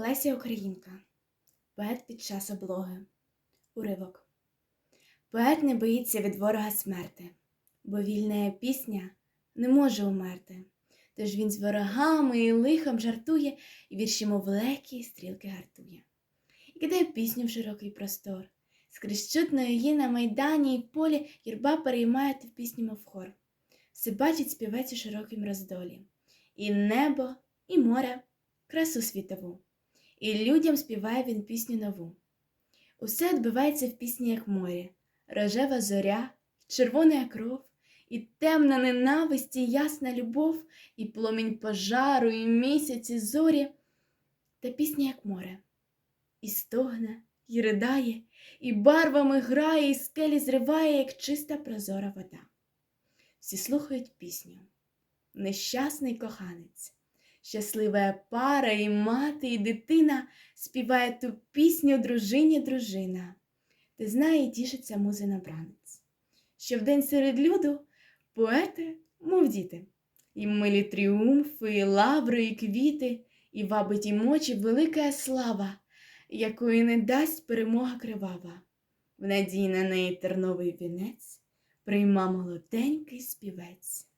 Леся Українка. Поет під час облоги. Уривок. Поет не боїться від ворога смерти, бо вільна пісня не може умерти. Тож він з ворогами і лихом жартує, і вірші мов лекі стрілки гартує. І кидає пісню в широкий простор. Скрізь чутно її на майдані і полі юрба переймає ту пісню, мов хор. Все бачить співець у широкім роздолі. І небо, і море, красу світову. І людям співає він пісню нову. Усе відбивається в пісні, як морі, рожева зоря, червона кров, і темна ненависть, і ясна любов, і пломінь пожару, і місяць, і зорі, та пісня, як море, і стогне, і ридає, і барвами грає, і скелі зриває, як чиста прозора вода. Всі слухають пісню. Нещасний коханець. Щаслива пара, і мати, і дитина співає ту пісню дружині дружина, де знає тішиться музина бранець. Що вдень серед люду поети, мов діти, і милі тріумфи, і лаври, і квіти, і вабить і мочі велика слава, якої не дасть перемога кривава. В надії на неї терновий вінець прийма молоденький співець.